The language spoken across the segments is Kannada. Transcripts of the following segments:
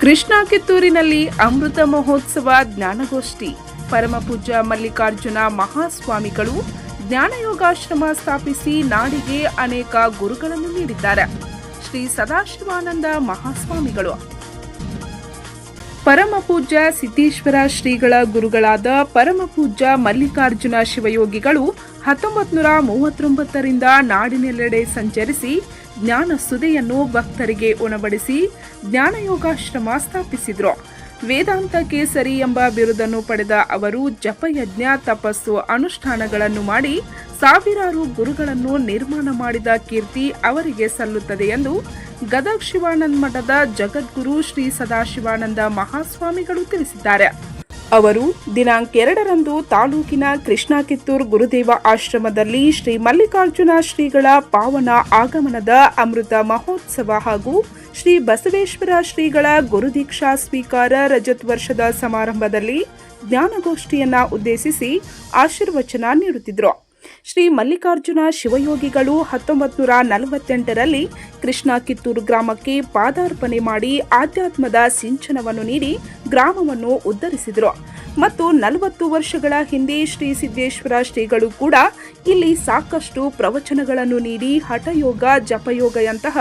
ಕೃಷ್ಣ ಕಿತ್ತೂರಿನಲ್ಲಿ ಅಮೃತ ಮಹೋತ್ಸವ ಜ್ಞಾನಗೋಷ್ಠಿ. ಪರಮಪೂಜ್ಯ ಮಲ್ಲಿಕಾರ್ಜುನ ಮಹಾಸ್ವಾಮಿಗಳು ಜ್ಞಾನಯೋಗಾಶ್ರಮ ಸ್ಥಾಪಿಸಿ ನಾಡಿಗೆ ಅನೇಕ ಗುರುಗಳನ್ನು ನೀಡಿದ್ದಾರೆ. ಶ್ರೀ ಸದಾಶಿವಾನಂದ ಮಹಾಸ್ವಾಮಿಗಳು. ಪರಮಪೂಜ್ಯ ಸಿದ್ದೇಶ್ವರ ಶ್ರೀಗಳ ಗುರುಗಳಾದ ಪರಮಪೂಜ್ಯ ಮಲ್ಲಿಕಾರ್ಜುನ ಶಿವಯೋಗಿಗಳು ಹತ್ತೊಂಬತ್ತು ನೂರ ಮೂವತ್ತೊಂಬತ್ತರಿಂದ ನಾಡಿನೆಲ್ಲೆಡೆ ಸಂಚರಿಸಿ ಜ್ಞಾನ ಸುದೆಯನ್ನು ಭಕ್ತರಿಗೆ ಉಣಬಡಿಸಿ ಜ್ಞಾನಯೋಗಾಶ್ರಮ ಸ್ಥಾಪಿಸಿದರು. ವೇದಾಂತ ಕೇಸರಿ ಎಂಬ ಬಿರುದನ್ನು ಪಡೆದ ಅವರು ಜಪಯಜ್ಞ ತಪಸ್ಸು ಅನುಷ್ಠಾನಗಳನ್ನು ಮಾಡಿ ಸಾವಿರಾರು ಗುರುಗಳನ್ನು ನಿರ್ಮಾಣ ಮಾಡಿದ ಕೀರ್ತಿ ಅವರಿಗೆ ಸಲ್ಲುತ್ತದೆ ಎಂದು ಗದಗ್ ಶಿವಾನಂದ ಮಠದ ಜಗದ್ಗುರು ಶ್ರೀ ಸದಾಶಿವಾನಂದ ಮಹಾಸ್ವಾಮಿಗಳು ತಿಳಿಸಿದ್ದಾರೆ. ಅವರು ದಿನಾಂಕ ಎರಡರಂದು ತಾಲೂಕಿನ ಕೃಷ್ಣ ಕಿತ್ತೂರು ಗುರುದೇವ ಆಶ್ರಮದಲ್ಲಿ ಶ್ರೀ ಮಲ್ಲಿಕಾರ್ಜುನ ಶ್ರೀಗಳ ಪಾವನ ಆಗಮನದ ಅಮೃತ ಮಹೋತ್ಸವ ಹಾಗೂ ಶ್ರೀ ಬಸವೇಶ್ವರ ಶ್ರೀಗಳ ಗುರುದೀಕ್ಷಾ ಸ್ವೀಕಾರ ರಜತ್ ವರ್ಷದ ಸಮಾರಂಭದಲ್ಲಿ ಜ್ಞಾನಗೋಷ್ಠಿಯನ್ನ ಉದ್ದೇಶಿಸಿ ಆಶೀರ್ವಚನ ನೀಡುತ್ತಿದ್ದರು ಶ್ರೀ ಮಲ್ಲಿಕಾರ್ಜುನ ಶಿವಯೋಗಿಗಳು ಹತ್ತೊಂಬತ್ತು ನೂರ ನಲವತ್ತೆಂಟರಲ್ಲಿ ಕೃಷ್ಣ ಕಿತ್ತೂರು ಗ್ರಾಮಕ್ಕೆ ಪಾದಾರ್ಪಣೆ ಮಾಡಿ ಆಧ್ಯಾತ್ಮದ ಸಿಂಚನವನ್ನು ನೀಡಿ ಗ್ರಾಮವನ್ನು ಉದ್ಧರಿಸಿದರು. ಮತ್ತು ನಲವತ್ತು ವರ್ಷಗಳ ಹಿಂದೆ ಶ್ರೀ ಸಿದ್ದೇಶ್ವರ ಶ್ರೀಗಳು ಕೂಡ ಇಲ್ಲಿ ಸಾಕಷ್ಟು ಪ್ರವಚನಗಳನ್ನು ನೀಡಿ ಹಠಯೋಗ ಜಪಯೋಗಯಂತಹ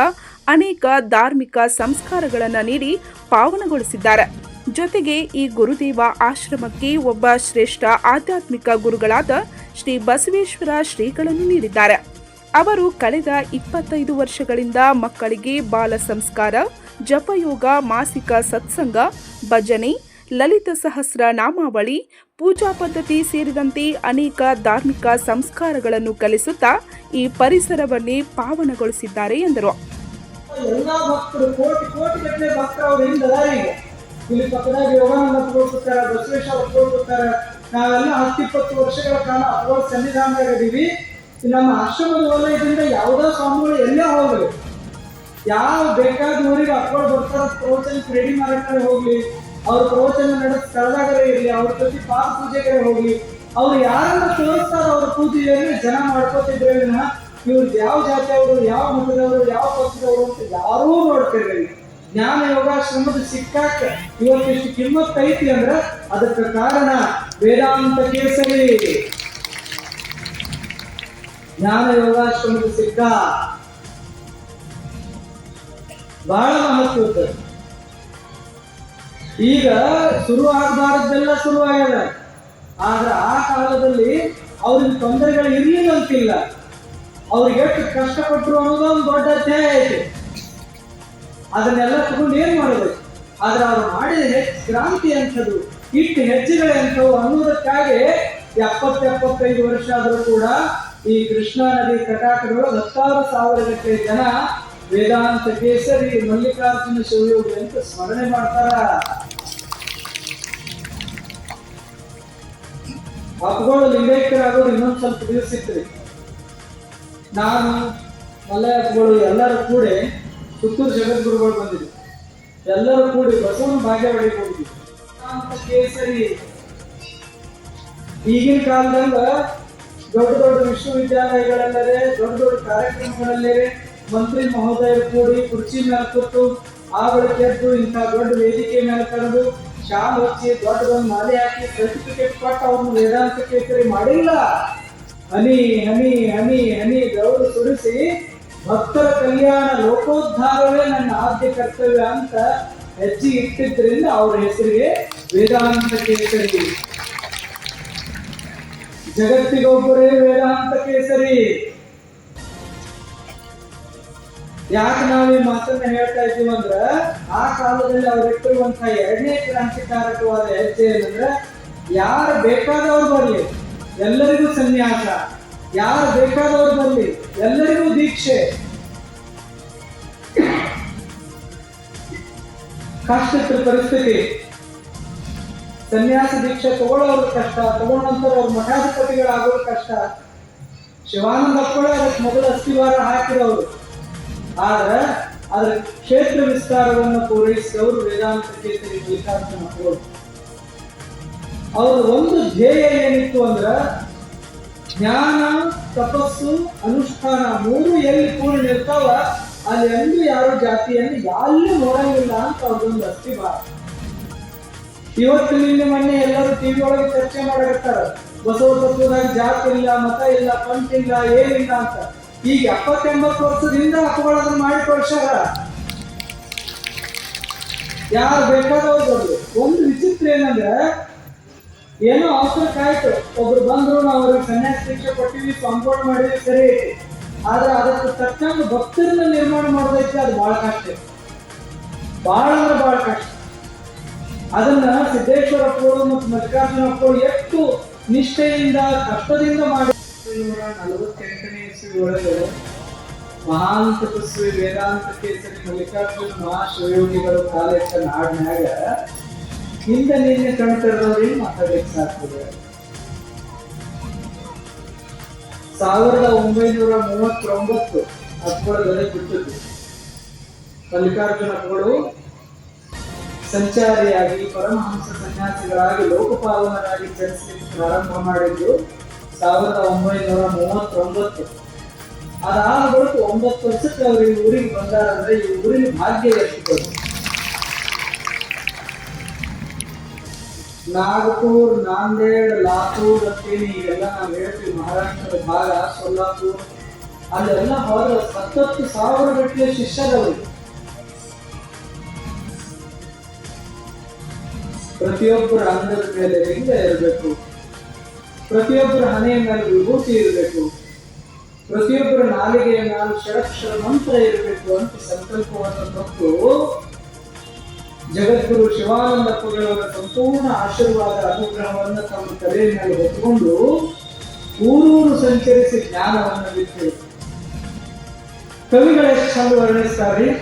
ಅನೇಕ ಧಾರ್ಮಿಕ ಸಂಸ್ಕಾರಗಳನ್ನು ನೀಡಿ ಪಾವನಗೊಳಿಸಿದ್ದಾರೆ. ಜೊತೆಗೆ ಈ ಗುರುದೇವ ಆಶ್ರಮಕ್ಕೆ ಒಬ್ಬ ಶ್ರೇಷ್ಠ ಆಧ್ಯಾತ್ಮಿಕ ಗುರುಗಳಾದ ಶ್ರೀ ಬಸವೇಶ್ವರ ಶ್ರೀಗಳನ್ನು ನೀಡಿದ್ದಾರೆ. ಅವರು ಕಳೆದ ಇಪ್ಪತ್ತೈದು ವರ್ಷಗಳಿಂದ ಮಕ್ಕಳಿಗೆ ಬಾಲ ಸಂಸ್ಕಾರ, ಜಪಯೋಗ, ಮಾಸಿಕ ಸತ್ಸಂಗ, ಭಜನೆ, ಲಲಿತ ಸಹಸ್ರ ನಾಮಾವಳಿ, ಪೂಜಾ ಪದ್ಧತಿ ಸೇರಿದಂತೆ ಅನೇಕ ಧಾರ್ಮಿಕ ಸಂಸ್ಕಾರಗಳನ್ನು ಕಲಿಸುತ್ತಾ ಈ ಪರಿಸರವನ್ನೇ ಪಾವನಗೊಳಿಸಿದ್ದಾರೆ ಎಂದರು. ಇಲ್ಲಿ ಪಕ್ಕದಾಗ ಯೋಗಾನಂದ ಕೊಡ್ತಾರೆ ಬಸವೇಶ್ವರ ಕೊಡ್ತಾರೆ ನಾವೆಲ್ಲ ಹತ್ತಿಪ್ಪತ್ತು ವರ್ಷಗಳ ಕಾಲ ಅವರ ಸನ್ನಿಧಾನದಾಗ ಇದೀವಿ ನಮ್ಮ ಆಶ್ರಮದ ವಲಯದಿಂದ ಯಾವುದೋ ಸ್ವಾಮಿಗಳು ಎಲ್ಲೇ ಹೋಗಲಿ. ಯಾವ ಬೇಕಾದ ಊರಿಗೆ ಅಪ್ಕೊಂಡು ಬರ್ತಾರ ಪ್ರವಚನ ರೆಡಿ ಮಾಡಕ್ಕೆ ಹೋಗ್ಲಿ. ಅವ್ರ ಪ್ರವಚನ ನಡೆದ ಸ್ಥಳದಾಗಲೇ ಇರಲಿ, ಅವ್ರ ಜೊತೆ ಪೂಜೆ ಕಡೆ ಹೋಗ್ಲಿ. ಅವ್ರು ಯಾರನ್ನ ತೋರಿಸ್ತಾರ ಅವ್ರ ಪೂಜೆಯಲ್ಲಿ ಜನ ಮಾಡ್ಕೋತಿದ್ರೆ ಇವ್ರು ಯಾವ ಜಾತಿಯವರು, ಯಾವ ಮತದವರು, ಯಾವ ಪಕ್ಷದವರು ಅಂತ ಯಾರೂ ನೋಡ್ತಿರ್ಲಿಲ್ಲ. ಜ್ಞಾನ ಯೋಗಾಶ್ರಮದ ಸಿಕ್ಕಾಕ ಇವತ್ತಿಷ್ಟು ಕಿಮ್ಮತ್ ಐತಿ ಅಂದ್ರ ಅದಕ್ಕೆ ಕಾರಣ ವೇದಾಂತ ಕೇಸರಿ. ಜ್ಞಾನ ಯೋಗಾಶ್ರಮದ ಸಿಕ್ಕ ಬಹಳ ಮಹತ್ವದ ಈಗ ಶುರು ಆಗಬಾರದ್ದೆಲ್ಲ ಶುರು ಆಗ್ಯದ. ಆದ್ರೆ ಆ ಕಾಲದಲ್ಲಿ ಅವ್ರಿಗೆ ತೊಂದರೆಗಳು ಇರ್ಲಿಲ್ಲ ಅಂತಿಲ್ಲ ಅವ್ರಿಗೆ ಎಷ್ಟು ಕಷ್ಟಪಟ್ಟರು ಅನ್ನೋದು ಒಂದು ದೊಡ್ಡ ಅಧ್ಯಾಯ ಐತಿ. ಅದನ್ನೆಲ್ಲ ತಗೊಂಡು ಏನ್ ಮಾಡಬೇಕು ಆದ್ರೆ ಅವ್ರು ಮಾಡಿದ ಕ್ರಾಂತಿ ಅಂಥದ್ದು, ಇಷ್ಟು ಹೆಜ್ಜೆಗಳೇ ಎಂಥವು ಅನ್ನೋದಕ್ಕಾಗಿ ಎಪ್ಪತ್ತೆಪ್ಪತ್ತೈದು ವರ್ಷ ಆದರೂ ಕೂಡ ಈ ಕೃಷ್ಣಾ ನದಿ ತಟಾಕದೊಳಗೆ ಹತ್ತಾರು ಸಾವಿರ ಜನ ವೇದಾಂತ ಕೇಸರಿ, ಮಲ್ಲಿಕಾರ್ಜುನ ಶಿವಯೋಗಿ ಅಂತ ಸ್ಮರಣೆ ಮಾಡ್ತಾರ. ಹಬ್ಬಗಳು ಲಿಂಗೈಕ್ಯರಾಗೋರು ಇನ್ನೊಂದು ಸ್ವಲ್ಪ ದಿವಸ ಇತ್ತು ನಾನು ಮಲ್ಲಯ್ಯಪ್ಪಗಳು ಎಲ್ಲರೂ ಕೂಡಿ ಪುತ್ತೂರು ಜಗದ್ಗುರುಗಳು ಬಂದಿದೆ ಎಲ್ಲರೂ ಕೂಡಿ ಬಸವನ ಭಾಗ್ಯವಾಡಿಗೆ ಹೋಗಿದ್ವಿ. ಕೇಸರಿ. ಈಗಿನ ಕಾಲದಾಗ ದೊಡ್ಡ ದೊಡ್ಡ ವಿಶ್ವವಿದ್ಯಾಲಯಗಳಲ್ಲದೆ ದೊಡ್ಡ ದೊಡ್ಡ ಕಾರ್ಯಕ್ರಮಗಳಲ್ಲಿ ಮಂತ್ರಿ ಮಹೋದಯರು ಕೂಡಿ ಕುರ್ಚಿ ಮೇಲೆ ಕೂತು ಆಗಳಿಗೆ ಎದ್ದು ಇಂಥ ದೊಡ್ಡ ವೇದಿಕೆ ಮೇಲೆ ಕರೆದು ಶಾಲ್ ಹಚ್ಚಿ ದೊಡ್ಡದೊಂದು ಮಾಲೆ ಹಾಕಿ ಸರ್ಟಿಫಿಕೇಟ್ ಕೊಟ್ಟು ಅವ್ರನ್ನ ವೇದಾಂತ ಕೇಸರಿ ಮಾಡಿಲ್ಲ. ಹನಿ ಹನಿ ಹನಿ ಹನಿ ಗೌರವ ಸುರಿಸಿ ಭಕ್ತರ ಕಲ್ಯಾಣ ಲೋಕೋದ್ಧಾರವೇ ನನ್ನ ಆದ್ಯ ಕರ್ತವ್ಯ ಅಂತ ಹೆಚ್ಚಿ ಇಟ್ಟಿದ್ದರಿಂದ ಅವರ ಹೆಸರಿಗೆ ವೇದಾಂತ ಕೇಸರಿ. ಜಗತ್ತಿಗೊಬ್ಬರೇ ವೇದಾಂತ ಕೇಸರಿ. ಯಾಕೆ ನಾವು ಮಾತನ್ನ ಹೇಳ್ತಾ ಇದ್ದೀವಿ ಅಂದ್ರ, ಆ ಕಾಲದಲ್ಲಿ ಅವ್ರು ಇಟ್ಟಿರುವಂತಹ ಎರಡನೇ ಕ್ರಾಂತಿಕಾರಕವಾದ ಹೆಜ್ಜೆ ಏನಂದ್ರೆ, ಯಾರು ಬೇಕಾದವ್ರು ಬರಲಿ, ಎಲ್ಲರಿಗೂ ಸನ್ಯಾಸ. ಯಾರು ಬೇಕಾದವ್ರು ಬರಲಿ ಎಲ್ಲರಿಗೂ ದೀಕ್ಷೆ. ಕಷ್ಟದ ಪರಿಸ್ಥಿತಿ. ಸನ್ಯಾಸ ದೀಕ್ಷೆ ತಗೊಳ್ಳೋರು ಕಷ್ಟ ತಗೊಂಡಂತರ ಅವ್ರ ಮಠಾಧಿಪತಿಗಳಾಗೋರು ಕಷ್ಟ. ಶಿವಾನಂದ ಅಪ್ಪಳೇ ಅದಕ್ಕೆ ಮೊದಲ ಅಸ್ತಿವಾರ ಹಾಕಿರೋರು. ಆದ್ರೆ ಅದರ ಕ್ಷೇತ್ರ ವಿಸ್ತಾರವನ್ನು ಪೂರೈಸಿದವರು ವೇದಾಂತ ಕ್ಷೇತ್ರಕ್ಕೆ ಮಕ್ಕಳು ಅವ್ರ ಒಂದು ಧ್ಯೇಯ ಏನಿತ್ತು ಅಂದ್ರ ಜ್ಞಾನ, ತಪಸ್ಸು, ಅನುಷ್ಠಾನ ಮೂರು ಎಲ್ಲಿ ಪೂರ್ಣ ಇರ್ತಾವ, ಅಲ್ಲಿ ಅಂದು ಯಾರು ಜಾತಿಯನ್ನು ಯಾರು ನೋಡಂಗಿಲ್ಲ ಅಂತ ಅವ್ರದೊಂದು ಅಸ್ತಿ ಭಾವ. ಇವತ್ತು ನಿನ್ನೆ ಮೊನ್ನೆ ಎಲ್ಲರೂ ಟಿವಿ ಒಳಗೆ ಚರ್ಚೆ ಮಾಡಿರ್ತಾರೆ ಬಸವ ತತ್ವದಾಗ ಜಾತಿ ಇಲ್ಲ, ಮತ ಇಲ್ಲ, ಪಂಚ ಇಲ್ಲ ಏನಿಲ್ಲ ಅಂತ. ಈಗ ಎಪ್ಪತ್ತೆಂಬತ್ತು ವರ್ಷದಿಂದ ಹಕ್ಕುಗಳನ್ನು ಮಾಡಿ ಕೊಡ್ಸಾರ ಯಾರು ಬೇಕಾದವ್ರು ಒಂದು ವಿಚಿತ್ರ ಏನಂದ್ರೆ ಏನೋ ಅವಸರಕ್ಕಾಯ್ತು. ಒಬ್ರು ಬಂದ್ರು, ನಾವು ಅವ್ರಿಗೆ ಸನ್ಯಾಸ ಶಿಕ್ಷೆ ಕೊಟ್ಟಿವಿ ಕಾಂಪೌಂಡ್ ಮಾಡಿದ್ರೆ ಸರಿ ಐತಿ. ಆದ್ರೆ ಅದಕ್ಕೆ ತಕ್ಕಂಗೆ ಭಕ್ತರನ್ನ ನಿರ್ಮಾಣ ಮಾಡೋದೈತಿ, ಅದು ಬಹಳ ಕಷ್ಟ. ಬಹಳ ಅಂದ್ರೆ ಬಹಳ ಕಷ್ಟ. ಅದನ್ನ ಸಿದ್ದೇಶ್ವರ ಅಪ್ಪಗಳು ಮತ್ತು ಮಲ್ಲಿಕಾರ್ಜುನ ಅಪ್ಪಗಳು ಎಷ್ಟು ನಿಷ್ಠೆಯಿಂದ, ಕಷ್ಟದಿಂದ ಮಾಡಿ ನಲವತ್ತೆಂಟನೇ ಇಸ್ವಿ ಒಳಗೆ ಮಹಾನ್ ತಪಸ್ವಿ ವೇದಾಂತ ಕೇಸರಿ ಮಲ್ಲಿಕಾರ್ಜುನ ಮಹಾಶಿವಯೋಗಿಗಳು ಕಾಲಿಟ್ಟ ನಾಡಿನಾಗ ಹಿಂದೆ ನಿನ್ನೆ ಕಣ್ತರದವ್ರಿಗೆ ಮಾತಾಡ್ಲಿಕ್ಕೆ ಸಾಧ್ಯ? ಸಾವಿರದ ಒಂಬೈನೂರ ಮೂವತ್ತೊಂಬತ್ತು ಅಪ್ಪಳದಲ್ಲಿ ಬಿಟ್ಟದ್ದು ಮಲ್ಲಿಕಾರ್ಜುನ ಸಂಚಾರಿಯಾಗಿ ಪರಮಹಂಸ ಸನ್ಯಾಸಿಗಳಾಗಿ ಲೋಕಪಾಲನರಾಗಿ ಚಲಿಸಲಿಕ್ಕೆ ಪ್ರಾರಂಭ ಮಾಡಿದ್ದು ಸಾವಿರದ ಒಂಬೈನೂರ ಮೂವತ್ತೊಂಬತ್ತು. ಅದಾದ ಬಳಿಕ ಒಂಬತ್ತು ವರ್ಷಕ್ಕೆ ಅವರು ಈ ಊರಿಗೆ ಬಂದಾರಂದ್ರೆ ಈ ಊರಿನ ಭಾಗ್ಯ ಎಷ್ಟು ನಾಗಪುರ್, ನಾಂದೇಡ್, ಲಾತೂರ್ ಅಂತೇಳಿ ಈಗೆಲ್ಲ ನಾವು ಹೇಳ್ತೀವಿ ಮಹಾರಾಷ್ಟ್ರದ ಭಾಗ, ಸೊಲ್ಲಾಪುರ್. ಅಲ್ಲೆಲ್ಲ ಹೋದ ಹತ್ತತ್ತು ಸಾವಿರ ಗಟ್ಟಲೆ ಶಿಷ್ಯರವರು ಪ್ರತಿಯೊಬ್ಬರ ಅಂಗದ ಮೇಲೆ ಲಿಂಗ ಇರಬೇಕು. ಪ್ರತಿಯೊಬ್ಬರ ಹಣೆಯ ಮೇಲೆ ವಿಭೂತಿ ಇರಬೇಕು. ಪ್ರತಿಯೊಬ್ಬರ ನಾಲಿಗೆಯ ಮೇಲೆ ಷಡಕ್ಷರ ಮಂತ್ರ ಇರಬೇಕು ಅಂತ ಸಂಕಲ್ಪವನ್ನು ಕೊಟ್ಟು ಜಗದ್ಗುರು ಶಿವಾನಂದಪ್ಪಗಳವರ ಸಂಪೂರ್ಣ ಆಶೀರ್ವಾದ ಅನುಗ್ರಹವನ್ನು ತಮ್ಮ ತಲೆಯ ಮೇಲೆ ಹೊತ್ತುಕೊಂಡು ಊರೂರು ಸಂಚರಿಸಿ ಜ್ಞಾನವನ್ನು ಬಿಟ್ಟು. ಕವಿಗಳು ಎಷ್ಟು ಚಂದ ವರ್ಣಿಸ್ತಾರೆ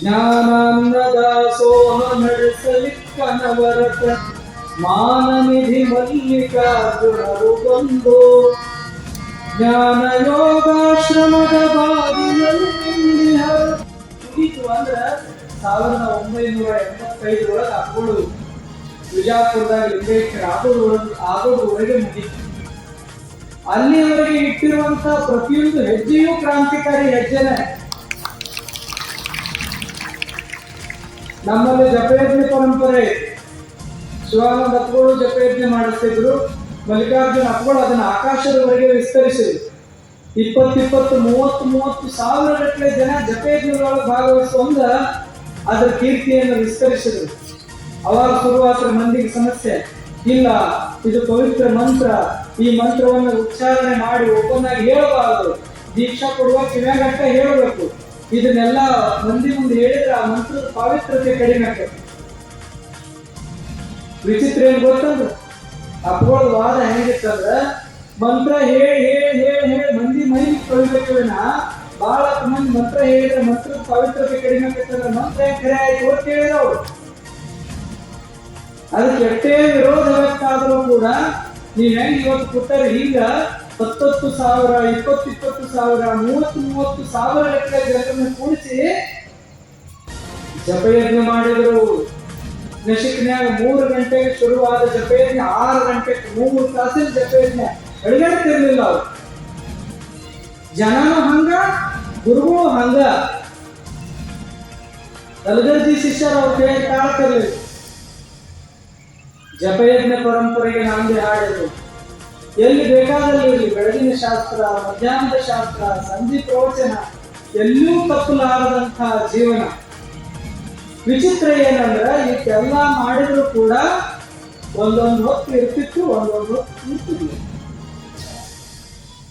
ಜ್ಞಾನಾನ್ನದಾಸೋಹ ನಡೆಸಲಿಕ್ಕನವರತ ಮಾನನಿಧಿ ಮಲ್ಲಿಕಾರ್ಜುನರು ಬಂದು. ಜ್ಞಾನ ಯೋಗಾಶ್ರಮದ ಬಾಗಿಲಲ್ಲಿ. ಮುಗೀತು ಅಂದ್ರ ಸಾವಿರದ ಒಂಬೈನೂರ ಎಂಬತ್ತೈದರೊಳಗೆ ಅಪ್ಪಳು ವಿಜಾಪುರದಾಗ ಲಿಂಗೈಕ್ಯರ ಆಗೋದ್ರೊಳಗೆ ಮುಗಿತು. ಅಲ್ಲಿಯವರೆಗೆ ಇಟ್ಟಿರುವಂತಹ ಪ್ರತಿಯೊಂದು ಹೆಜ್ಜೆಯೂ ಕ್ರಾಂತಿಕಾರಿ ಹೆಜ್ಜೆನೆ. ನಮ್ಮಲ್ಲಿ ಜಪಯಜ್ಞೆ ಪರಂಪರೆ. ಶಿವಾನಂದ ಅಪ್ಪಗಳು ಜಪಯಜ್ಞೆ ಮಾಡಿಸ್ತಿದ್ರು. ಮಲ್ಲಿಕಾರ್ಜುನ ಅಪ್ಪಗಳು ಅದನ್ನ ಆಕಾಶದವರೆಗೆ ವಿಸ್ತರಿಸಿದ್ರು. ಇಪ್ಪತ್ತಿಪ್ಪತ್ತು ಮೂವತ್ತು ಮೂವತ್ತು ಸಾವಿರ ಗಟ್ಟಲೆ ಜನ ಜಪಯಜ್ಞದೊಳಗೆ ಭಾಗವಹಿಸುವಂಗ ಅದರ ಕೀರ್ತಿಯನ್ನು ವಿಸ್ತರಿಸಿದರು. ಅವಾಗ ಶುರುವಾದ ಮಂದಿಗೆ ಸಮಸ್ಯೆ. ಇಲ್ಲ, ಇದು ಪವಿತ್ರ ಮಂತ್ರ. ಈ ಮಂತ್ರವನ್ನು ಉಚ್ಚಾರಣೆ ಮಾಡಿ ಒಬ್ಬನಾಗಿ ಹೇಳಬಾರದು. ದೀಕ್ಷಾ ಕೊಡುವ ಕಿವ್ಯಾಗಟ್ಟ ಹೇಳಬೇಕು. ಇದನ್ನೆಲ್ಲ ಮಂದಿ ಮುಂದೆ ಹೇಳಿದ್ರೆ ಆ ಮಂತ್ರದ ಪಾವಿತ್ರತೆ ಕಡಿಮೆ ಆಗ್ತದೆ. ವಿಚಿತ್ರ ಏನ್ ಗೊತ್ತಂದ್ರ ಅಪ್ಪಗಳ ವಾದ ಹೆಂಗಿತ್ತಂದ್ರ, ಮಂತ್ರ ಹೇಳಿ ಹೇಳಿ ಹೇಳಿ ಹೇಳಿ ಮಂದಿ ಮೈ ತೊಳಿಬೇಕು ಬಹಳ ಮಂದಿ ಮಂತ್ರ ಹೇಳಿದ್ರೆ ಮಂತ್ರ ಪವಿತ್ರತೆ ಕಡಿಮೆ ಆಗ್ತದೆ ಮಂತ್ರ ಕರೆ ಆಯ್ತು ಅಂತ ಕೇಳಿದವರು ಅವ್ರು. ಅದಕ್ಕೆ ಎಷ್ಟೇ ವಿರೋಧ ವ್ಯಕ್ತಾದರೂ ಕೂಡ ನೀವ್ ಹೆಂಗ್ ಇವತ್ತು ಕೊಟ್ಟರೆ ಈಗ ಹತ್ತತ್ತು ಸಾವಿರ, ಇಪ್ಪತ್ತು ಇಪ್ಪತ್ತು ಸಾವಿರ, ಮೂವತ್ತು ಮೂವತ್ತು ಸಾವಿರ ಲೆಕ್ಕ ಜನರನ್ನು ಕೂಡಿಸಿ ಜಪಯಜ್ಞ ಮಾಡಿದ್ರು. ನಶಿಕ್ನ್ಯಾಗ ಮೂರು ಗಂಟೆಗೆ ಶುರುವಾದ ಜಪಯಜ್ಞ, ಆರು ಗಂಟೆಗೆ ಮೂರು ತಾಸಿನ ಜಪಯಜ್ಞ. ಅಡಿಗಾಡ್ತಿರ್ಲಿಲ್ಲ ಅವ್ರು. ಜನನು ಹಂಗ ಗುರುಗಳು ಹಂಗ. ಕಲಗರ್ಜಿ ಶಿಷ್ಯರು ಅವ್ರ ಕೈ ತಾಳ್ತಿರ್ಲಿಲ್ಲ ಜಪಯಜ್ಞ ಪರಂಪರೆಗೆ ನಾಂದಿ ಹಾಡಿದ್ರು ಎಲ್ಲಿ ಬೇಕಾದಲ್ಲಿ ಇರಲಿ, ಬೆಳಗಿನ ಶಾಸ್ತ್ರ, ಮಧ್ಯಾಹ್ನದ ಶಾಸ್ತ್ರ ಸಂಧಿ ಪ್ರವಚನ ಎಲ್ಲೂ ತಪ್ಪಲಾರದಂತಹ ಜೀವನ. ವಿಚಿತ್ರ ಏನಂದ್ರೆ, ಇದೆಲ್ಲ ಮಾಡಿದ್ರು ಕೂಡ ಒಂದೊಂದು ಹೊತ್ತು ಇರ್ತಿತ್ತು, ಒಂದೊಂದು ಹೊತ್ತು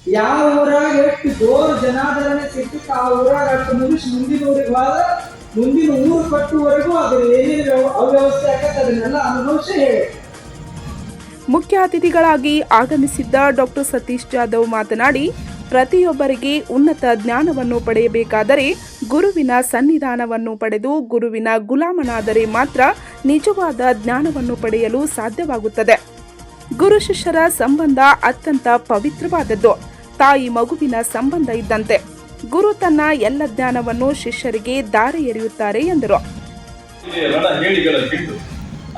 ಯಾವ ಊರಾಗ ಎಷ್ಟು ಜೋರ್ ಜನಾದರಣೆ ಸಿಕ್ಕಿತ್ತು ಆ ಊರಾಗ ಅಷ್ಟು ಮುಗಿಸಿ ಮುಂದಿನ ಊರಿಗೆ ಹೋದ, ಮುಂದಿನ ಊರು ಕಟ್ಟುವರೆಗೂ ಅದ್ರ ಏನೇನು ವ್ಯವ- ಅವ್ಯವಸ್ಥೆ ಆಗತ್ತೆ ಅದನ್ನೆಲ್ಲ ಅನುಭವಿಸ ಹೇಳಿ. ಮುಖ್ಯ ಅತಿಥಿಗಳಾಗಿ ಆಗಮಿಸಿದ್ದ ಡಾಕ್ಟರ್ ಸತೀಶ್ ಜಾಧವ್ ಮಾತನಾಡಿ, ಪ್ರತಿಯೊಬ್ಬರಿಗೆ ಉನ್ನತ ಜ್ಞಾನವನ್ನು ಪಡೆಯಬೇಕಾದರೆ ಗುರುವಿನ ಸನ್ನಿಧಾನವನ್ನು ಪಡೆದು ಗುರುವಿನ ಗುಲಾಮನಾದರೆ ಮಾತ್ರ ನಿಜವಾದ ಜ್ಞಾನವನ್ನು ಪಡೆಯಲು ಸಾಧ್ಯವಾಗುತ್ತದೆ. ಗುರು ಶಿಷ್ಯರ ಸಂಬಂಧ ಅತ್ಯಂತ ಪವಿತ್ರವಾದದ್ದು. ತಾಯಿ ಮಗುವಿನ ಸಂಬಂಧ ಇದ್ದಂತೆ. ಗುರು ತನ್ನ ಎಲ್ಲ ಜ್ಞಾನವನ್ನು ಶಿಷ್ಯರಿಗೆ ದಾರಿ ಎರೆಯುತ್ತಾರೆ ಎಂದರು.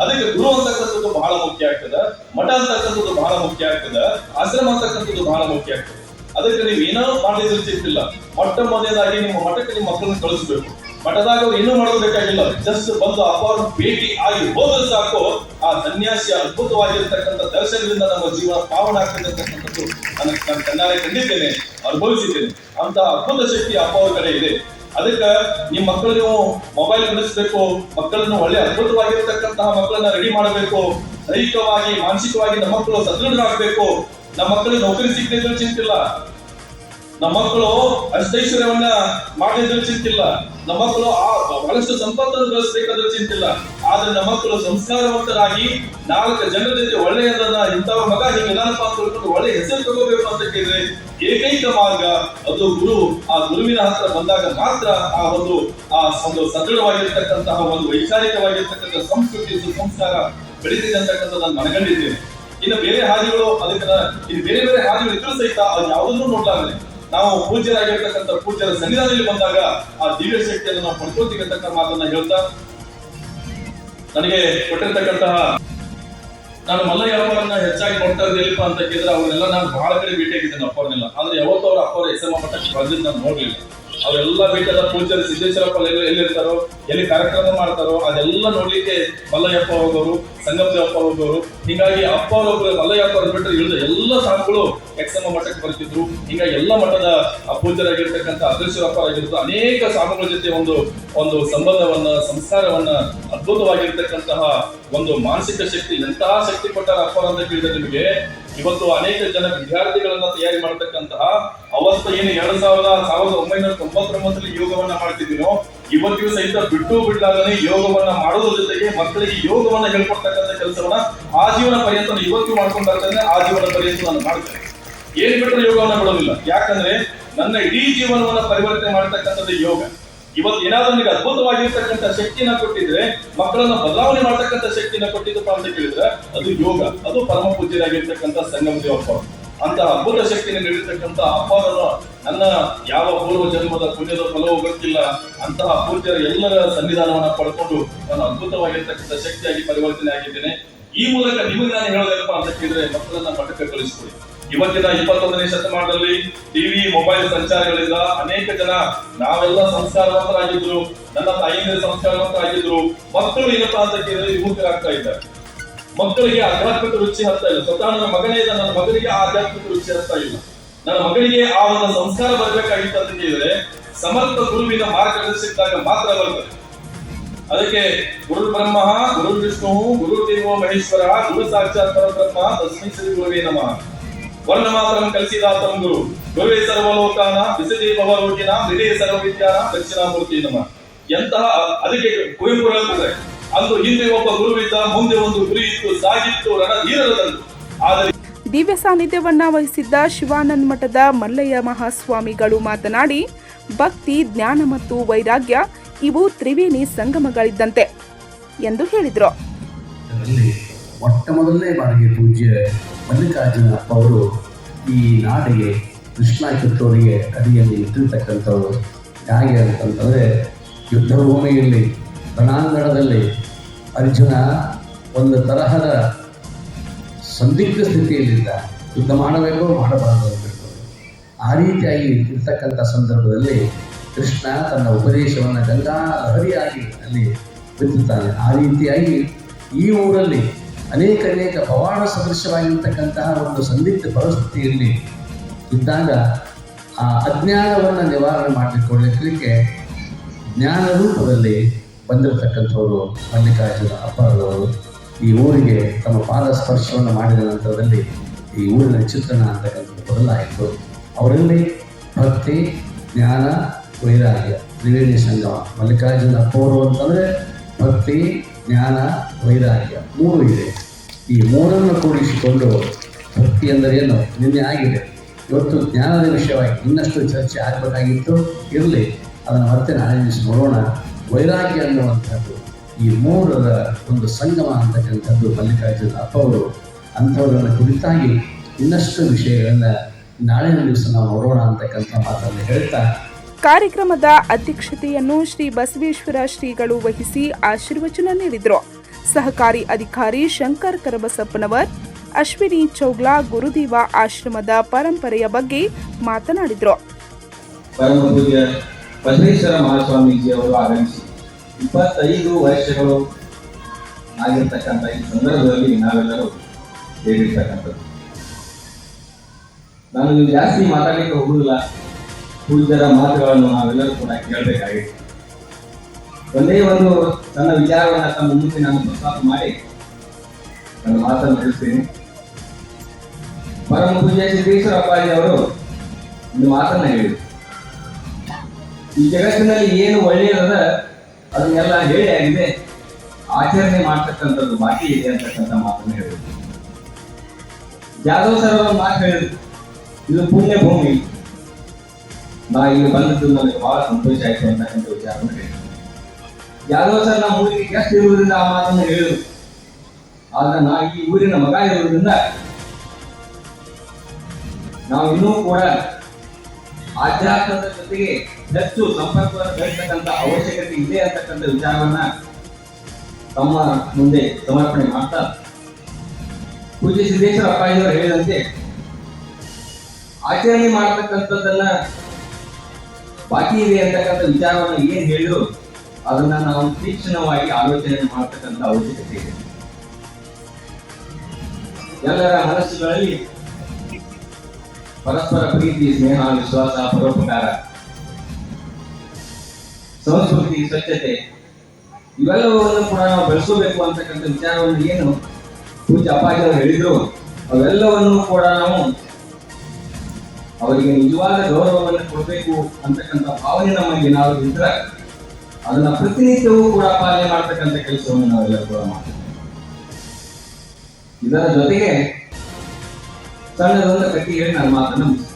ಅದಕ್ಕೆ ಗುರು ಅಂತಕ್ಕಂಥದ್ದು ಬಹಳ ಮುಖ್ಯ ಆಗ್ತದ. ಮಠ ಅಂತಕ್ಕಂಥದ್ದು ಬಹಳ ಮುಖ್ಯ ಆಗ್ತದ. ಆಶ್ರಮ ಅಂತಕ್ಕಂಥದ್ದು ಬಹಳ ಮುಖ್ಯ ಆಗ್ತದೆ. ಅದಕ್ಕೆ ನೀವು ಏನೋ ಮಾಡಿದ್ರೆ ಚಿಂತಿಲ್ಲ ಮೊಟ್ಟ ಮೊದಲನೇದಾಗಿ ನಿಮ್ಮ ಮಠಕ್ಕೆ ನಿಮ್ಮ ಮಕ್ಕಳನ್ನು ಕಳಿಸ್ಬೇಕು. ಮಠದಾಗ ಅವ್ರು ಏನೂ ಮಾಡೋದು ಬೇಕಾಗಿಲ್ಲ ಜಸ್ಟ್ ಬಂದು ಅಪ್ಪ ಭೇಟಿ ಆಗಿ ಹೋದ್ರೆ ಸಾಕು. ಆ ಸನ್ಯಾಸಿ ಅದ್ಭುತವಾಗಿರ್ತಕ್ಕಂಥ ದರ್ಶನದಿಂದ ನಮ್ಮ ಜೀವನ ಪಾವನ ಆಗ್ತದೆ ಅಂತಕ್ಕಂಥದ್ದು. ನನಗೆ ನಾನು ಕಣ್ಣಾರೆ ಕಂಡಿದ್ದೇನೆ, ಅನುಭವಿಸಿದ್ದೇನೆ. ಅಂತ ಅದ್ಭುತ ಶಕ್ತಿ ಅಪ್ಪ ಅವ್ರ ಕಡೆ ಇದೆ. ಅದಕ್ಕೆ ನಿಮ್ಮ ಮಕ್ಕಳು ನೀವು ಮೊಬೈಲ್ ಕಲಿಸ್ಬೇಕು ಮಕ್ಕಳನ್ನು ಒಳ್ಳೆ ಅದ್ಭುತವಾಗಿರ್ತಕ್ಕಂತಹ ಮಕ್ಕಳನ್ನ ರೆಡಿ ಮಾಡಬೇಕು. ದೈಹಿಕವಾಗಿ, ಮಾನಸಿಕವಾಗಿ ನಮ್ಮ ಮಕ್ಕಳು ಸದೃಢರಾಗಬೇಕು. ನಮ್ಮ ಮಕ್ಕಳು ನೌಕರಿ ಸಿಗದೆ ಚಿಂತಿಲ್ಲ ನಮ್ಮ ಮಕ್ಕಳು ಅಷ್ಟೈಶ್ವರ್ಯವನ್ನ ಮಾಡಿದ್ರೆ ಚಿಂತಿಲ್ಲ ನಮ್ಮ ಮಕ್ಕಳು ಆ, ಬಹಳಷ್ಟು ಸಂಪತ್ತನ್ನು ಗಳಿಸಬೇಕಾದ್ರೂ ಚಿಂತಿಲ್ಲ. ಆದ್ರೆ ನಮ್ಮ ಮಕ್ಕಳು ಸಂಸ್ಕಾರವಂತರಾಗಿ ನಾಲ್ಕು ಜನರ ಜೊತೆ ಒಳ್ಳೆಯದನ್ನ ಇಂತಹ ಮಗ ಹೀಗೆ ಅಂತ ಒಳ್ಳೆ ಹೆಸರು ತಗೋಬೇಕು ಅಂತ ಕೇಳಿದ್ರೆ ಏಕೈಕ ಮಾರ್ಗ ಅದು ಗುರು. ಆ ಗುರುವಿನ ಹತ್ರ ಬಂದಾಗ ಮಾತ್ರ ಆ ಒಂದು ಆ ಒಂದು ಸದೃಢವಾಗಿರ್ತಕ್ಕಂತಹ ಒಂದು ವೈಚಾರಿಕವಾಗಿರ್ತಕ್ಕಂಥ ಸಂಸ್ಕೃತಿ ಸಂಸ್ಕಾರ ಬೆಳೀತಿದೆ ಅಂತಕ್ಕಂಥ ನಾನು ಮನಗಂಡಿದ್ದೇನೆ. ಇನ್ನು ಬೇರೆ ಹಾದಿಗಳು ಅದಕ್ಕೆ ಬೇರೆ ಬೇರೆ ಹಾದಿಗಳು ಇದ್ರೂ ಸಹಿತ ಅದು ಯಾವುದನ್ನು ನೋಡ್ಲಾಗದೆ ನಾವು ಪೂಜ್ಯರಾಗಿರ್ತಕ್ಕಂಥ ಪೂಜ್ಯರ ಸನ್ನಿಧಾನದಲ್ಲಿ ಬಂದಾಗ ಆ ದಿವ್ಯ ಶಕ್ತಿಯನ್ನು ನಾವು ಅಂತಕ್ಕಂಥ ಮಾತನ್ನ ಹೇಳ್ತಾ ನನಗೆ ಕೊಟ್ಟಿರ್ತಕ್ಕಂತಹ ನಾನು ಮಲ್ಲಯ್ಯ ಅವರನ್ನ ಹೆಚ್ಚಾಗಿ ನೋಡ್ತಾ ಅಂತ ಕೇಳಿದ್ರೆ ಅವರೆಲ್ಲ ನಾನು ಬಹಳ ಕಡೆ ಭೇಟಿಯಾಗಿದ್ದೇನೆ ಅಪ್ಪರನ್ನೆಲ್ಲ ಆದ್ರೆ ಯಾವತ್ತೂ ಅವ್ರ ಎಂ ಮಠಕ್ಕೆ ಬಂದಿದ್ದು ನಾನು ನೋಡ್ಲಿಲ್ಲ. ಅವರೆಲ್ಲ ಬೇಕಾದ ಪೂಜಾರಿ ಸಿದ್ದೇಶ್ವರಪ್ಪ ಎಲ್ಲಿ ಎಲ್ಲಿರ್ತಾರೋ ಎಲ್ಲಿ ಕಾರ್ಯಕ್ರಮ ಮಾಡ್ತಾರೋ, ಅದೆಲ್ಲ ನೋಡ್ಲಿಕ್ಕೆ ಮಲ್ಲಯ್ಯಪ್ಪ ಹೋಗೋರು, ಸಂಗಮದೇವಪ್ಪ ಹೋಗೋರು, ಹೀಗಾಗಿ ಅಪ್ಪ ಅವರೊಬ್ರು ಮಲ್ಲಯ್ಯಪ್ಪ ಬಿಟ್ಟರೆ ಇಳಿದ ಎಲ್ಲ ಸಾಂಗ್ಗಳು ಎಕ್ಸಮ್ಮ ಮಠಕ್ಕೆ ಬರ್ತಿದ್ರು. ಹೀಗಾಗಿ ಎಲ್ಲ ಮಠದ ಆ ಪೂಜ್ಯರಾಗಿರ್ತಕ್ಕಂಥ ಆಗಿರ್ಬೋದು, ಅನೇಕ ಸಾಮಗಳ ಜೊತೆ ಒಂದು ಒಂದು ಸಂಬಂಧವನ್ನ, ಸಂಸ್ಕಾರವನ್ನ ಅದ್ಭುತವಾಗಿರ್ತಕ್ಕಂತಹ ಒಂದು ಮಾನಸಿಕ ಶಕ್ತಿ ಎಂತಹ ಶಕ್ತಿ ಕೊಟ್ಟಾರ ಅಪ್ಪ ಅಂತ ಕೇಳಿದ್ರೆ ನಿಮಗೆ? ಇವತ್ತು ಅನೇಕ ಜನ ವಿದ್ಯಾರ್ಥಿಗಳನ್ನ ತಯಾರಿ ಮಾಡತಕ್ಕಂತಹ ಅವತ್ತು ಏನು ಎರಡ್ ಸಾವಿರದ ಸಾವಿರದ ಒಂಬೈನೂರ ತೊಂಬತ್ತೊಂಬತ್ತರಲ್ಲಿ ಯೋಗವನ್ನ ಮಾಡ್ತಿದ್ದೀನೋ, ಇವತ್ತಿಗೂ ಸಹಿತ ಬಿಟ್ಟು ಬಿಡ್ಲಾಗನೆ ಯೋಗವನ್ನ ಮಾಡೋದ್ರ ಜೊತೆಗೆ ಮಕ್ಕಳಿಗೆ ಯೋಗವನ್ನ ಹೇಳ್ಕೊಡ್ತಕ್ಕಂಥ ಕೆಲಸವನ್ನ ಆಜೀವನ ಪರ್ಯಂತ ನಾನು ಇವತ್ತು ಮಾಡ್ಕೊಂಡು ಬರ್ತಾನೆ ಜೀವನ ಪರ್ಯಂತ ನಾನು ಮಾಡ್ತೇನೆ. ಏನ್ ಬಿಟ್ಟರೆ ಯೋಗವನ್ನ ಬಿಡೋದಿಲ್ಲ. ಯಾಕಂದ್ರೆ ನನ್ನ ಇಡೀ ಜೀವನವನ್ನ ಪರಿವರ್ತನೆ ಮಾಡ್ತಕ್ಕಂಥದ್ದು ಯೋಗ. ಇವತ್ತು ಏನಾದ್ರೂ ನನಗೆ ಅದ್ಭುತವಾಗಿರ್ತಕ್ಕಂಥ ಶಕ್ತಿಯನ್ನ ಕೊಟ್ಟಿದ್ರೆ, ಮಕ್ಕಳನ್ನ ಬದಲಾವಣೆ ಮಾಡ್ತಕ್ಕಂಥ ಶಕ್ತಿಯನ್ನ ಕೊಟ್ಟಿದ್ದಪ್ಪ ಅಂತ ಕೇಳಿದ್ರೆ ಅದು ಯೋಗ, ಅದು ಪರಮ ಪೂಜ್ಯರಾಗಿರ್ತಕ್ಕಂಥ ಸಂಗಮ ದೇವಪ್ಪ ಅಂತ ಅದ್ಭುತ ಶಕ್ತಿಯನ್ನು ನೀಡಿರ್ತಕ್ಕಂಥ ಅಪ್ಪರನ್ನು ನನ್ನ ಯಾವ ಪೂರ್ವ ಜನ್ಮದ ಪುಣ್ಯದ ಫಲವೂ ಗೊತ್ತಿಲ್ಲ, ಅಂತಹ ಪೂಜ್ಯರ ಎಲ್ಲರ ಸನ್ನಿಧಾನವನ್ನ ಪಡ್ಕೊಂಡು ನಾನು ಅದ್ಭುತವಾಗಿರ್ತಕ್ಕಂಥ ಶಕ್ತಿಯಾಗಿ ಪರಿವರ್ತನೆ ಆಗಿದ್ದೇನೆ. ಈ ಮೂಲಕ ನಿಮಗೆ ನಾನು ಹೇಳೋದೇನಪ್ಪ ಅಂತ ಕೇಳಿದ್ರೆ ಮಕ್ಕಳನ್ನ ಮಠಕ್ಕೆ ಕಳಿಸ್ಕೊಡಿ ಇವತ್ತಿನ ಇಪ್ಪತ್ತೊಂದನೇ ಶತಮಾನದಲ್ಲಿ ಟಿವಿ ಮೊಬೈಲ್ ಸಂಚಾರಗಳಿಂದ ಅನೇಕ ಜನ ನಾವೆಲ್ಲ ಸಂಸ್ಕಾರವಂತರಾಗಿದ್ರು, ನನ್ನ ತಾಯಿಯಿಂದ ಸಂಸ್ಕಾರವಂತರಾಗಿದ್ರು, ಮಕ್ಕಳು ಏನಪ್ಪಾ ಅಂತ ಕೇಳಿದ್ರೆ ವಿಮುಖರಾಗ್ತಾ ಇದ್ದಾರೆ. ಮಕ್ಕಳಿಗೆ ಆಧ್ಯಾತ್ಮಿಕ ರುಚಿ ಹತ್ತಾ ಇಲ್ಲ. ಸ್ವತಃ ನನ್ನ ಮಗನೇ ಇಲ್ಲ, ನನ್ನ ಮಗನಿಗೆ ಆಧ್ಯಾತ್ಮಿಕ ರುಚಿ ಹತ್ತಾ ಇಲ್ಲ. ನನ್ನ ಮಗನಿಗೆ ಆ ಒಂದು ಸಂಸ್ಕಾರ ಬರಬೇಕಾಗಿತ್ತು ಅಂತ ಕೇಳಿದ್ರೆ ಸಮರ್ಥ ಗುರುವಿನ ಮಾರ್ಗದರ್ಶಿಸಿದಾಗ ಮಾತ್ರ ಬರ್ತದೆ ಅದಕ್ಕೆ ಗುರು ಬ್ರಹ್ಮ ಗುರು ವಿಷ್ಣು ಗುರು ದೇವ ಮಹೇಶ್ವರ, ಗುರು ಸಾಕ್ಷಾತ್ ಪರಬ್ರಹ್ಮ, ತಸ್ಮೈ ಶ್ರೀ ಗುರುವೇ ನಮಃ. ವರ್ಣ ಮಾತರಂ ಕಲಿಸಿದಾತಂ ಗುರು. ಗುರುವೇ ಸರ್ವಲೋಕಾನ ವಿಸದೇ ಭವಲೋಕಿನ ಹೃದಯ ಸರ್ವ ವಿದ್ಯಾನ ದಕ್ಷಿಣಾಮೂರ್ತಿ ನಮಃ. ಎಂತಹ, ಅದಕ್ಕೆ ಕುವೆಂಪು ಹೇಳ್ತಾರೆ ಅಂದು ಹಿಂದೆ ಒಬ್ಬ ಗುರುವಿದ್ದ ಮುಂದೆ ಒಂದು ಗುರಿ ಇತ್ತು ಸಾಗಿತ್ತು ರಣಧೀರರದಂದು ಆದರೆ ದಿವ್ಯ ಸಾನ್ನಿಧ್ಯವನ್ನ ವಹಿಸಿದ್ದ ಶಿವಾನಂದ ಮಠದ ಮಲ್ಲಯ್ಯ ಮಹಾಸ್ವಾಮಿಗಳು ಮಾತನಾಡಿ ಭಕ್ತಿ ಜ್ಞಾನ ಮತ್ತು ವೈರಾಗ್ಯ ಇವು ತ್ರಿವೇಣಿ ಸಂಗಮಗಳಿದ್ದಂತೆ ಎಂದು ಹೇಳಿದರು. ಮೊಟ್ಟ ಮೊದಲನೇ ಬಾರಿಗೆ ಪೂಜ್ಯ ಮಲ್ಲಿಕಾರ್ಜುನ ಅಪ್ಪ ಅವರು ಈ ನಾಡಿಗೆ ಕೃಷ್ಣ ಕಿತ್ತೂರಿಗೆ ಅಡಿಯಲ್ಲಿ ಇಟ್ಟಿರ್ತಕ್ಕಂಥವ್ರು ಹೇಗೆ ಅಂತಂತಂದರೆ ಯುದ್ಧ ಭೂಮಿಯಲ್ಲಿ ರಣಾಂಗಣದಲ್ಲಿ ಅರ್ಜುನ ಒಂದು ತರಹದ ಸಂದಿಗ್ಧ ಸ್ಥಿತಿಯಲ್ಲಿದ್ದ. ಯುದ್ಧ ಮಾಡಬೇಕು ಮಾಡಬಾರದು ಆ ರೀತಿಯಾಗಿ ಇರ್ತಕ್ಕಂಥ ಸಂದರ್ಭದಲ್ಲಿ ಕೃಷ್ಣ ತನ್ನ ಉಪದೇಶವನ್ನು ಗಂಗಾ ಲಹರಿಯಾಗಿ ಅಲ್ಲಿ ಬಿತ್ತುತ್ತಾನೆ. ಆ ರೀತಿಯಾಗಿ ಈ ಊರಲ್ಲಿ ಅನೇಕ ಅನೇಕ ಪವಾಡ ಸದೃಶವಾಗಿರ್ತಕ್ಕಂತಹ ಒಂದು ಸಂದಿಗ್ಧ ಪರಿಸ್ಥಿತಿಯಲ್ಲಿ ಇದ್ದಾಗ ಆ ಅಜ್ಞಾನವನ್ನು ನಿವಾರಣೆ ಮಾಡಿಕೊಳ್ಳಲಿಕ್ಕೆ ಜ್ಞಾನ ರೂಪದಲ್ಲಿ ಬಂದಿರತಕ್ಕಂಥವರು, ಮಲ್ಲಿಕಾರ್ಜುನ ಅಪ್ಪರವರು ಈ ಊರಿಗೆ ತಮ್ಮ ಪಾದ ಸ್ಪರ್ಶವನ್ನು ಮಾಡಿದ ನಂತರದಲ್ಲಿ ಈ ಊರಿನ ಚಿತ್ರಣ ಅಂತಕ್ಕಂಥದ್ದು ಬದಲಾಯಿತು. ಅವರಲ್ಲಿ ಭಕ್ತಿ, ಜ್ಞಾನ, ವೈರಾಗ್ಯ ತ್ರಿವೇಣಿ ಸಂಗಮ. ಮಲ್ಲಿಕಾರ್ಜುನ ಅಪ್ಪವರು ಅಂತಂದರೆ ಭಕ್ತಿ, ಜ್ಞಾನ, ವೈರಾಗ್ಯ ಮೂರು ಇದೆ. ಈ ಮೂರನ್ನು ಕೂಡಿಸಿಕೊಂಡು ಭಕ್ತಿ ಅಂದರೆ ಏನು? ನಿನ್ನೆ ಆಗಿದೆ. ಇವತ್ತು ಜ್ಞಾನದ ವಿಷಯವಾಗಿ ಇನ್ನಷ್ಟು ಚರ್ಚೆ ಆಗಬೇಕಾಗಿತ್ತು. ಇರಲಿ, ಅದನ್ನು ಮತ್ತೆ ನಾಳೆ ನೋಡೋಣ. ವೈರಾಗ್ಯ ಅನ್ನುವಂಥದ್ದು ಈ ಮೂರರ ಒಂದು ಸಂಗಮ ಅಂತಕ್ಕಂಥದ್ದು ಮಲ್ಲಿಕಾರ್ಜುನ ಅಪ್ಪ ಅವರು ಅಂಥವರನ್ನು ಕುರಿತಾಗಿ ಇನ್ನಷ್ಟು ವಿಷಯಗಳನ್ನು ನಾಳಿನ ದಿವಸ ನಾವು ನೋಡೋಣ ಅಂತಕ್ಕಂಥ ಮಾತನ್ನು ಹೇಳ್ತಾ ಕಾರ್ಯಕ್ರಮದ ಅಧ್ಯಕ್ಷತೆಯನ್ನು ಶ್ರೀ ಬಸವೇಶ್ವರ ಶ್ರೀಗಳು ವಹಿಸಿ ಆಶೀರ್ವಚನ ನೀಡಿದರು. ಸಹಕಾರಿ ಅಧಿಕಾರಿ ಶಂಕರ್ ಕರಬಸಪ್ಪನವರ್ ಅಶ್ವಿನಿ ಚೌಗ್ಲಾ ಗುರುದೇವ ಆಶ್ರಮದ ಪರಂಪರೆಯ ಬಗ್ಗೆ ಮಾತನಾಡಿದರು. ಬಸವೇಶ್ವರ ಮಹಾಸ್ವಾಮೀಜಿ ಅವರು ಆಗಮಿಸಿ ಇಪ್ಪತ್ತೈದು ವರ್ಷಗಳು ಆಗಿರ್ತಕ್ಕಂಥ ಈ ಸಂದರ್ಭದಲ್ಲಿ ನಾವೆಲ್ಲರೂ ಸೇರಿರ್ತಕ್ಕಂಥದ್ದು ನಾನು ನೀವು ಜಾಸ್ತಿ ಮಾತಾಡಲಿಕ್ಕೆ ಹೋಗುದಿಲ್ಲ. ಪೂಜ್ಯರ ಮಾತುಗಳನ್ನು ನಾವೆಲ್ಲರೂ ಕೂಡ ಕೇಳಬೇಕಾಗಿತ್ತು ಒಂದೇ ಒಂದು ನನ್ನ ವಿಚಾರವನ್ನು ತಮ್ಮ ಮುಂದೆ ನಾನು ಪ್ರಸ್ತಾಪ ಮಾಡಿ ನನ್ನ ಮಾತನ್ನು ತಿಳಿಸ್ತೀನಿ ಪರಮ ಪೂಜ್ಯ ಸಿದ್ದೇಶ್ವರ ಅಪ್ಪಾಜಿ ಅವರು ಒಂದು ಮಾತನ್ನ ಹೇಳಿದರು. ಈ ಜಗತ್ತಿನಲ್ಲಿ ಏನು ಒಳ್ಳೆಯದ ಅದನ್ನೆಲ್ಲ ಹೇಳಿ ಆಗಿದೆ. ಆಚರಣೆ ಮಾಡ್ತಕ್ಕಂಥದ್ದು ಬಾಕಿ ಇದೆ ಅಂತಕ್ಕಂಥ ಮಾತನ್ನು ಹೇಳಿದ್ರು. ಯಾದವ್ ಸರ್ ಅವರು ಮಾತು ಹೇಳಿದ್ರು. ಇದು ಪುಣ್ಯ ಭೂಮಿ ನಾ ಇಲ್ಲಿ ಬಂದದ್ದು ನನಗೆ ಬಹಳ ಸಂತೋಷ ಆಯ್ತು ಅಂತಕ್ಕಂಥ ವಿಚಾರವನ್ನು ಹೇಳಿದ್ರು. ಯಾದವ್ ಸರ್ ನಮ್ಮ ಊರಿಗೆ ಗೆಸ್ಟ್ ಇರುವುದರಿಂದ ಆ ಮಾತನ್ನು ಹೇಳಿದ್ರು. ಆದ್ರೆ ನಾ ಈ ಊರಿನ ಮಗ ಇರುವುದರಿಂದ ನಾವು ಇನ್ನೂ ಕೂಡ ಆಧ್ಯಾತ್ಮದ ಜೊತೆಗೆ ಹೆಚ್ಚು ಸಂಪರ್ಕವನ್ನು ಬೆಳೆಸತಕ್ಕಂಥ ಅವಶ್ಯಕತೆ ಇದೆ ಅಂತಕ್ಕಂಥ ವಿಚಾರವನ್ನ ತಮ್ಮ ಮುಂದೆ ಸಮರ್ಪಣೆ ಮಾಡ್ತಾ ಪೂಜ್ಯ ಸಿದ್ದೇಶ್ವರ ಅಪ್ಪಾಜಿಯವರು ಹೇಳಿದಂತೆ ಆಚರಣೆ ಮಾಡತಕ್ಕಂಥದ್ದನ್ನ ಬಾಕಿ ಇದೆ ಅಂತಕ್ಕಂಥ ವಿಚಾರವನ್ನ ಏನ್ ಹೇಳಿದ್ರು, ಅದನ್ನ ನಾವು ತೀಕ್ಷ್ಣವಾಗಿ ಆಲೋಚನೆ ಮಾಡತಕ್ಕಂಥ ಅವಶ್ಯಕತೆ ಇದೆ. ಎಲ್ಲರ ಮನಸ್ಸುಗಳಲ್ಲಿ ಪರಸ್ಪರ ಪ್ರೀತಿ, ಸ್ನೇಹ, ವಿಶ್ವಾಸ, ಪರೋಪಕಾರ. ಸಂಸ್ಕೃತಿ, ಸ್ವಚ್ಛತೆ, ಇವೆಲ್ಲವನ್ನು ಕೂಡ ನಾವು ಬೆಳೆಸಬೇಕು ಅಂತಕ್ಕಂಥ ವಿಚಾರವನ್ನು ಏನು ಪೂಜೆ ಹೇಳಿದ್ರು. ಅವೆಲ್ಲವನ್ನು ಕೂಡ ನಾವು ಅವರಿಗೆ ನಿಜವಾದ ಗೌರವವನ್ನು ಕೊಡಬೇಕು ಅಂತಕ್ಕಂಥ ಭಾವನೆ ನಮಗೆ ನಾವು ಇದ್ರೆ ಅದನ್ನ ಪ್ರತಿನಿತ್ಯವೂ ಕೂಡ ಪಾಲನೆ ಮಾಡ್ತಕ್ಕಂಥ ಕೆಲಸವನ್ನು ನಾವೆಲ್ಲರೂ ಕೂಡ ಮಾಡ್ತೀವಿ. ಇದರ ಜೊತೆಗೆ ಕಟ್ಟಿ ಮಾತನ್ನು.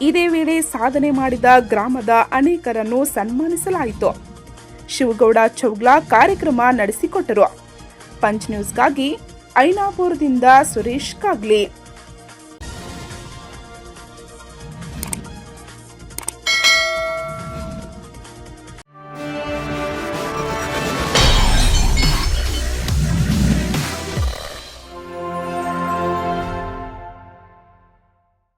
ಇದೇ ವೇಳೆ ಸಾಧನೆ ಮಾಡಿದ ಗ್ರಾಮದ ಅನೇಕರನ್ನು ಸನ್ಮಾನಿಸಲಾಯಿತು. ಶಿವಗೌಡ ಚೌಗ್ಲಾ ಕಾರ್ಯಕ್ರಮ ನಡೆಸಿಕೊಟ್ಟರು. ಪಂಚ್ ನ್ಯೂಸ್ಗಾಗಿ ಐನಾಪುರದಿಂದ ಸುರೇಶ್ ಕಾಗ್ಲಿ.